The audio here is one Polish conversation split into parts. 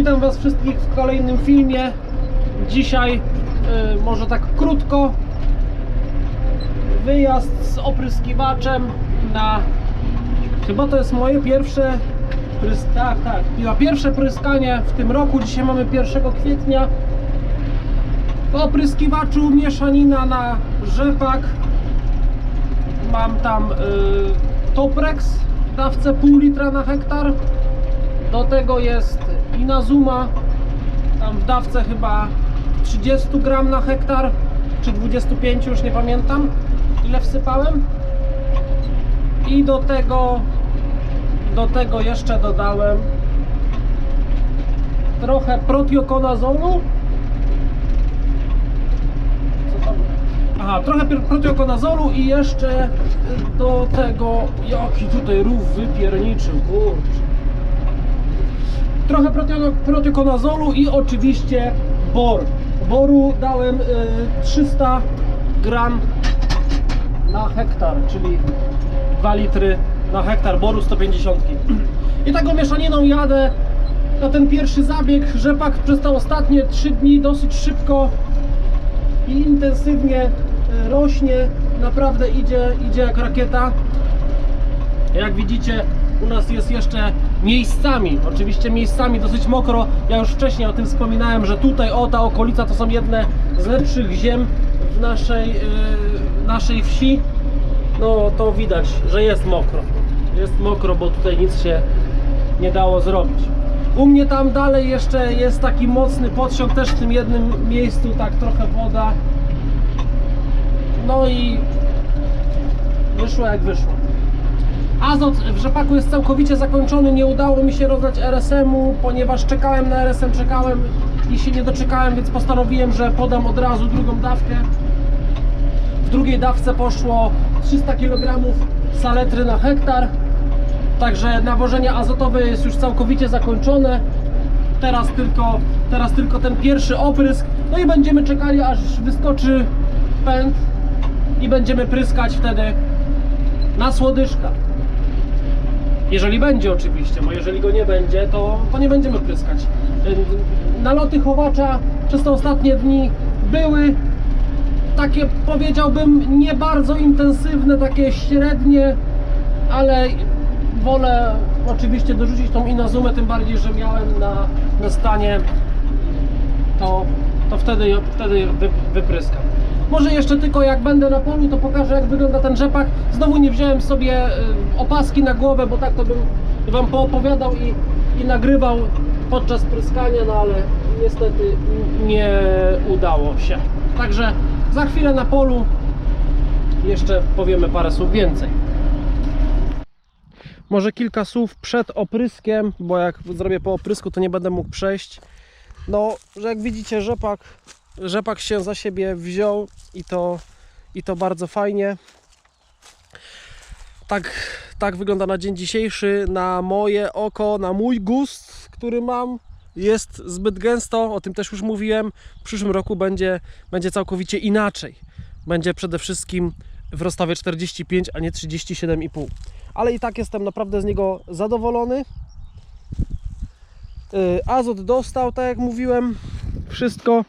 Witam Was wszystkich w kolejnym filmie. Dzisiaj, y, może tak krótko, wyjazd z opryskiwaczem na. Chyba to jest moje pierwsze. Prys... Tak, tak. Chyba pierwsze pryskanie w tym roku. Dzisiaj mamy 1 kwietnia. W opryskiwaczu mieszanina na rzepak. Mam tam y, Toprex dawce pół litra na hektar. Do tego jest Inazuma, tam w dawce chyba 30 gram na hektar, czy 25, już nie pamiętam ile wsypałem. I do tego, do tego jeszcze dodałem trochę protiokonazolu. Aha, trochę protiokonazolu i jeszcze do tego, jaki tutaj rów wypierniczył, kurczę trochę protiokonazolu i oczywiście bor. Boru dałem y, 300 gram na hektar, czyli 2 litry na hektar boru 150. I taką mieszaniną jadę na ten pierwszy zabieg. Rzepak przez te ostatnie 3 dni dosyć szybko i intensywnie y, rośnie. Naprawdę idzie, idzie jak rakieta. Jak widzicie, u nas jest jeszcze miejscami, oczywiście miejscami dosyć mokro. Ja już wcześniej o tym wspominałem, że tutaj, o ta okolica to są jedne z lepszych ziem w naszej, yy, naszej wsi. No to widać, że jest mokro. Jest mokro, bo tutaj nic się nie dało zrobić. U mnie tam dalej jeszcze jest taki mocny podsiąg, też w tym jednym miejscu, tak trochę woda. No i wyszło jak wyszło. Azot w rzepaku jest całkowicie zakończony, nie udało mi się rozdać RSM-u, ponieważ czekałem na RSM, czekałem i się nie doczekałem, więc postanowiłem, że podam od razu drugą dawkę. W drugiej dawce poszło 300 kg saletry na hektar, także nawożenie azotowe jest już całkowicie zakończone. Teraz tylko, teraz tylko ten pierwszy oprysk, no i będziemy czekali aż wyskoczy pęd i będziemy pryskać wtedy na słodyszka. Jeżeli będzie oczywiście, bo jeżeli go nie będzie, to, to nie będziemy pryskać. Yy, Naloty chowacza przez te ostatnie dni były takie powiedziałbym nie bardzo intensywne, takie średnie, ale wolę oczywiście dorzucić tą inazumę, tym bardziej, że miałem na, na stanie to, to wtedy, wtedy wy, wypryskam. Może jeszcze tylko jak będę na polu, to pokażę jak wygląda ten rzepak. Znowu nie wziąłem sobie y, opaski na głowę, bo tak to bym Wam poopowiadał i, i nagrywał podczas pryskania, no ale niestety nie udało się. Także za chwilę na polu jeszcze powiemy parę słów więcej. Może kilka słów przed opryskiem, bo jak zrobię po oprysku, to nie będę mógł przejść. No, że jak widzicie, rzepak, rzepak się za siebie wziął i to, i to bardzo fajnie. Tak, tak wygląda na dzień dzisiejszy. Na moje oko, na mój gust, który mam, jest zbyt gęsto. O tym też już mówiłem. W przyszłym roku będzie, będzie całkowicie inaczej. Będzie przede wszystkim w rozstawie 45, a nie 37,5. Ale i tak jestem naprawdę z niego zadowolony. Y, Azot dostał, tak jak mówiłem, wszystko.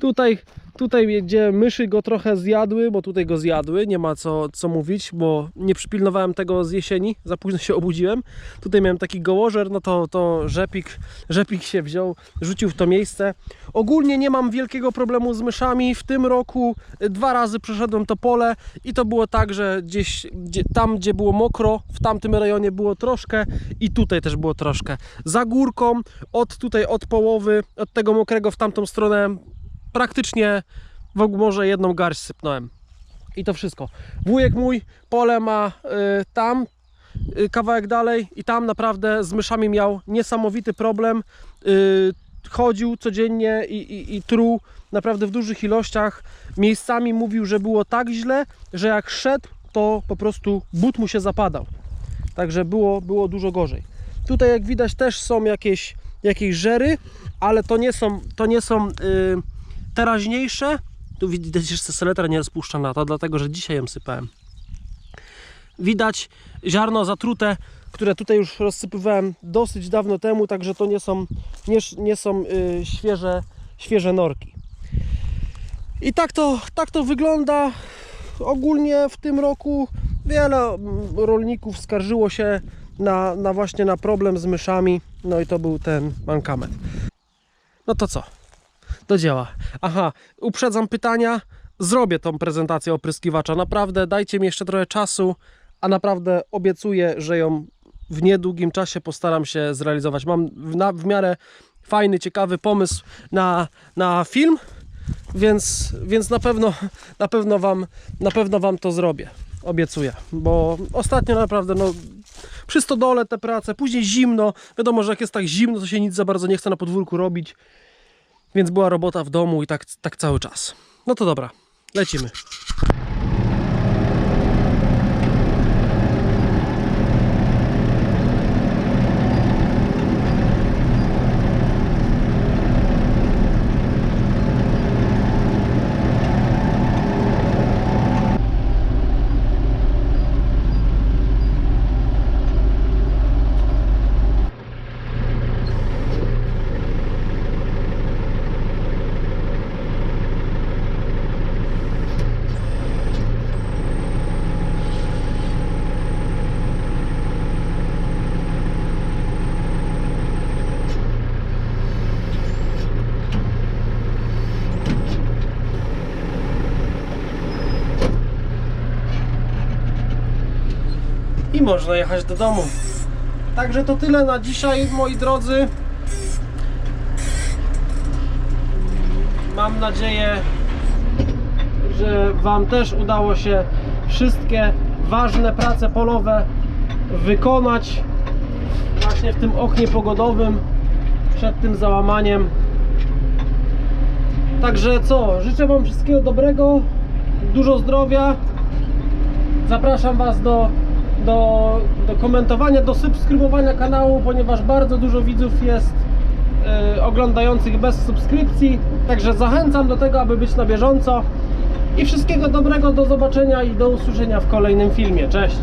Tutaj, tutaj gdzie myszy go trochę zjadły, bo tutaj go zjadły, nie ma co, co mówić, bo nie przypilnowałem tego z jesieni, za późno się obudziłem. Tutaj miałem taki gołożer, no to, to rzepik, rzepik się wziął, rzucił w to miejsce. Ogólnie nie mam wielkiego problemu z myszami. W tym roku y, dwa razy przeszedłem to pole i to było tak, że gdzieś gdzie, tam, gdzie było mokro, w tamtym rejonie było troszkę i tutaj też było troszkę. Za górką, od tutaj, od połowy, od tego mokrego w tamtą stronę, praktycznie w ogóle może jedną garść sypnąłem. I to wszystko. Wujek mój pole ma y, tam, y, kawałek dalej i tam naprawdę z myszami miał niesamowity problem. Y, chodził codziennie i, i, i truł naprawdę w dużych ilościach. Miejscami mówił, że było tak źle, że jak szedł, to po prostu but mu się zapadał. Także było, było dużo gorzej. Tutaj jak widać też są jakieś, jakieś żery, ale to nie są, to nie są y, teraźniejsze. Tu widać, że seletra nie rozpuszczana, to dlatego, że dzisiaj ją sypałem. Widać ziarno zatrute które tutaj już rozsypywałem dosyć dawno temu, także to nie są, nie, nie są y, świeże, świeże norki. I tak to, tak to wygląda. Ogólnie w tym roku wiele mm, rolników skarżyło się na, na właśnie na problem z myszami. No i to był ten mankament. No to co? Do dzieła. Aha, uprzedzam pytania. Zrobię tą prezentację opryskiwacza. Naprawdę dajcie mi jeszcze trochę czasu, a naprawdę obiecuję, że ją w niedługim czasie postaram się zrealizować. Mam w, na, w miarę fajny, ciekawy pomysł na, na film, więc, więc na, pewno, na, pewno wam, na pewno Wam to zrobię. Obiecuję, bo ostatnio naprawdę no, przy stodole te prace, później zimno. Wiadomo, że jak jest tak zimno, to się nic za bardzo nie chce na podwórku robić. Więc była robota w domu i tak, tak cały czas. No to dobra, lecimy. Można jechać do domu. Także to tyle na dzisiaj, moi drodzy. Mam nadzieję, że Wam też udało się wszystkie ważne prace polowe wykonać właśnie w tym oknie pogodowym przed tym załamaniem. Także co, życzę Wam wszystkiego dobrego, dużo zdrowia. Zapraszam Was do, do, do komentowania, do subskrybowania kanału, ponieważ bardzo dużo widzów jest e, oglądających bez subskrypcji. Także zachęcam do tego, aby być na bieżąco. I wszystkiego dobrego, do zobaczenia i do usłyszenia w kolejnym filmie. Cześć!